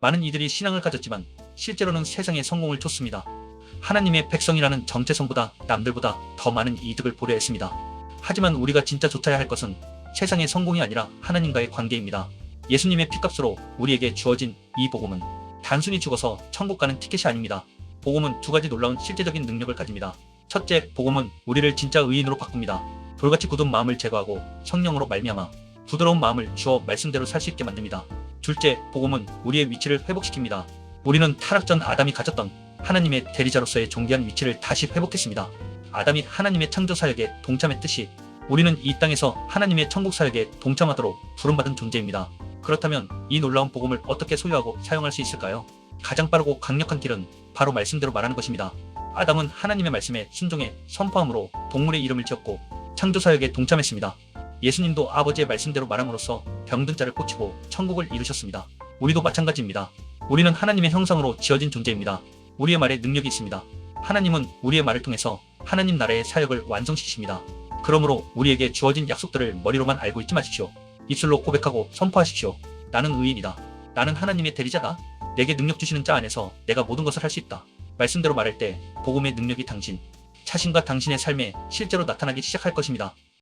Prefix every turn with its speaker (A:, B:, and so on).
A: 많은 이들이 신앙을 가졌지만 실제로는 세상에 성공을 줬습니다. 하나님의 백성이라는 정체성보다 남들보다 더 많은 이득을 보려 했습니다. 하지만 우리가 진짜 좇아야 할 것은 세상의 성공이 아니라 하나님과의 관계입니다. 예수님의 피값으로 우리에게 주어진 이 복음은 단순히 죽어서 천국 가는 티켓이 아닙니다. 복음은 두 가지 놀라운 실제적인 능력을 가집니다. 첫째, 복음은 우리를 진짜 의인으로 바꿉니다. 돌같이 굳은 마음을 제거하고 성령으로 말미암아 부드러운 마음을 주어 말씀대로 살 수 있게 만듭니다. 둘째, 복음은 우리의 위치를 회복시킵니다. 우리는 타락 전 아담이 가졌던 하나님의 대리자로서의 존귀한 위치를 다시 회복했습니다. 아담이 하나님의 창조 사역에 동참했듯이 우리는 이 땅에서 하나님의 천국 사역에 동참하도록 부름받은 존재입니다. 그렇다면 이 놀라운 복음을 어떻게 소유하고 사용할 수 있을까요? 가장 빠르고 강력한 길은 바로 말씀대로 말하는 것입니다. 아담은 하나님의 말씀에 순종해 선포함으로 동물의 이름을 지었고 창조 사역에 동참했습니다. 예수님도 아버지의 말씀대로 말함으로써 병든 자를 고치고 천국을 이루셨습니다. 우리도 마찬가지입니다. 우리는 하나님의 형상으로 지어진 존재입니다. 우리의 말에 능력이 있습니다. 하나님은 우리의 말을 통해서 하나님 나라의 사역을 완성시키십니다. 그러므로 우리에게 주어진 약속들을 머리로만 알고 있지 마십시오. 입술로 고백하고 선포하십시오. 나는 의인이다. 나는 하나님의 대리자다. 내게 능력 주시는 자 안에서 내가 모든 것을 할 수 있다. 말씀대로 말할 때 복음의 능력이 당신, 자신과 당신의 삶에 실제로 나타나기 시작할 것입니다.